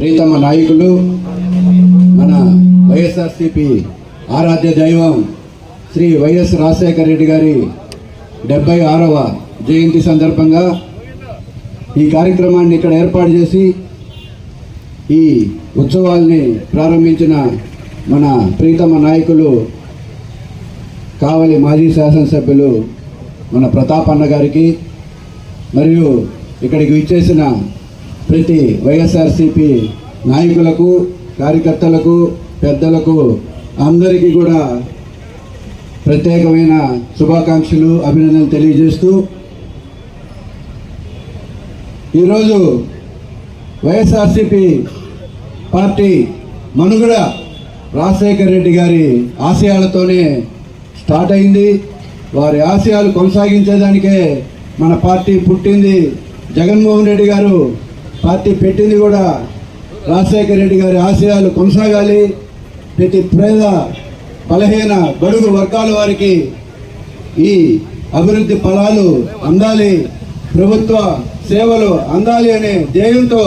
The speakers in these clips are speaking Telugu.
ప్రీతమ నాయకులు మన వైఎస్ఆర్సిపి ఆరాధ్య దైవం శ్రీ వైఎస్ రాజశేఖర రెడ్డి గారి డెబ్బై ఆరవ జయంతి సందర్భంగా ఈ కార్యక్రమాన్ని ఇక్కడ ఏర్పాటు చేసి ఈ ఉత్సవాల్ని ప్రారంభించిన మన ప్రీతమ నాయకులు కావలి మాజీ శాసనసభ్యులు మన ప్రతాప్ అన్న గారికి మరియు ఇక్కడికి విచ్చేసిన ప్రతి వైఎస్ఆర్సిపి నాయకులకు కార్యకర్తలకు పెద్దలకు అందరికీ కూడా ప్రత్యేకమైన శుభాకాంక్షలు అభినందనలు తెలియజేస్తూ ఈరోజు వైఎస్ఆర్సిపి పార్టీ మనుగడ రాజశేఖర రెడ్డి గారి ఆశయాలతోనే స్టార్ట్ అయింది. వారి ఆశయాలు కొనసాగించేదానికే మన పార్టీ పుట్టింది. జగన్మోహన్ రెడ్డి గారు పార్టీ పెట్టింది కూడా రాజశేఖర రెడ్డి గారి ఆశయాలు కొనసాగాలి. ప్రతి పేద బలహీన బడుగు వర్గాల వారికి ఈ అభివృద్ధి ఫలాలు అందాలి. ప్రభుత్వ సేవలు అందాలి అనే ధ్యేయంతో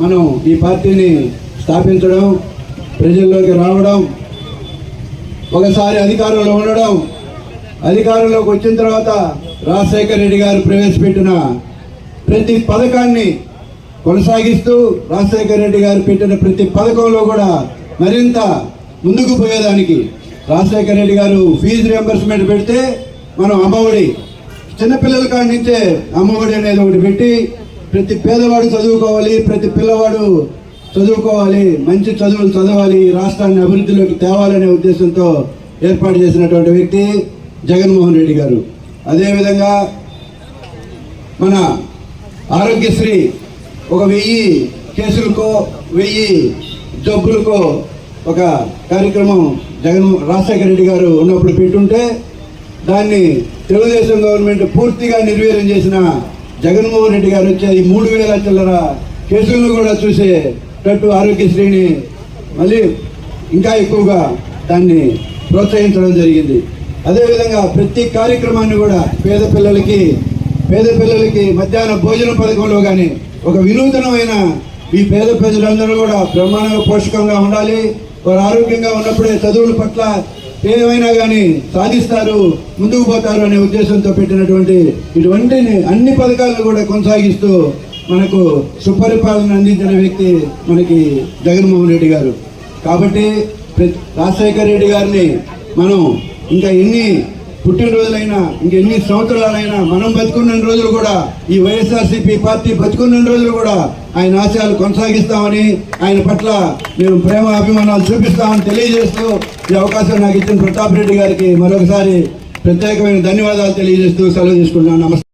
మనం ఈ పార్టీని స్థాపించడం ప్రజల్లోకి రావడం ఒకసారి అధికారంలో ఉండడం అధికారంలోకి వచ్చిన తర్వాత రాజశేఖర రెడ్డి గారు ప్రవేశపెట్టిన ప్రతి పథకాన్ని కొనసాగిస్తూ రాజశేఖర రెడ్డి గారు పెట్టిన ప్రతి పథకంలో కూడా మరింత ముందుకు పోయేదానికి రాజశేఖర రెడ్డి గారు ఫీజు రియంబర్స్మెంట్ పెడితే మనం అమ్మఒడి చిన్నపిల్లల కాడి నుంచే అమ్మఒడి అనేది ఒకటి పెట్టి ప్రతి పేదవాడు చదువుకోవాలి ప్రతి పిల్లవాడు చదువుకోవాలి మంచి చదువులు చదవాలి రాష్ట్రాన్ని అభివృద్ధిలోకి తేవాలనే ఉద్దేశంతో ఏర్పాటు చేసినటువంటి వ్యక్తి జగన్మోహన్ రెడ్డి గారు. అదేవిధంగా మన ఆరోగ్యశ్రీ ఒక వెయ్యి కేసులకో వెయ్యి జబ్బులకో ఒక కార్యక్రమం జగన్ రాజశేఖర రెడ్డి గారు ఉన్నప్పుడు పెట్టుంటే దాన్ని తెలుగుదేశం గవర్నమెంట్ పూర్తిగా నిర్వీర్యం చేసిన జగన్మోహన్ రెడ్డి గారు వచ్చే ఈ మూడు వేల చిల్లర కేసులను కూడా చూసేటట్టు ఆరోగ్యశ్రీని మళ్ళీ ఇంకా ఎక్కువగా దాన్ని ప్రోత్సహించడం జరిగింది. అదేవిధంగా ప్రతి కార్యక్రమాన్ని కూడా పేద పిల్లలకి పేద పిల్లలకి మధ్యాహ్న భోజన పథకంలో కానీ ఒక వినూతనమైన ఈ పేద ప్రజలందరూ కూడా బ్రహ్మాండంగా పోషకంగా ఉండాలి వారు ఆరోగ్యంగా ఉన్నప్పుడే చదువుల పట్ల ఏమైనా కానీ సాధిస్తారు ముందుకు పోతారు అనే ఉద్దేశంతో పెట్టినటువంటి ఇటువంటి అన్ని పథకాలను కూడా కొనసాగిస్తూ మనకు సుపరిపాలన అందించిన వ్యక్తి మనకి జగన్మోహన్ రెడ్డి గారు. కాబట్టి ప్రతి- రాజశేఖర రెడ్డి గారిని మనం ఇంకా ఎన్ని పుట్టినరోజులైనా ఇంకెన్ని సంవత్సరాలైనా మనం బతుకున్న రోజులు కూడా ఈ వైఎస్ఆర్సీపీ పార్టీ బతుకున్న రోజులు కూడా ఆయన ఆశయాలు కొనసాగిస్తామని ఆయన పట్ల మేము ప్రేమ అభిమానాలు చూపిస్తామని తెలియజేస్తూ ఈ అవకాశం నాకు ఇచ్చిన ప్రతాప్ రెడ్డి గారికి మరొకసారి ప్రత్యేకమైన ధన్యవాదాలు తెలియజేస్తూ సెలవు తీసుకుంటున్నాను. నమస్తే.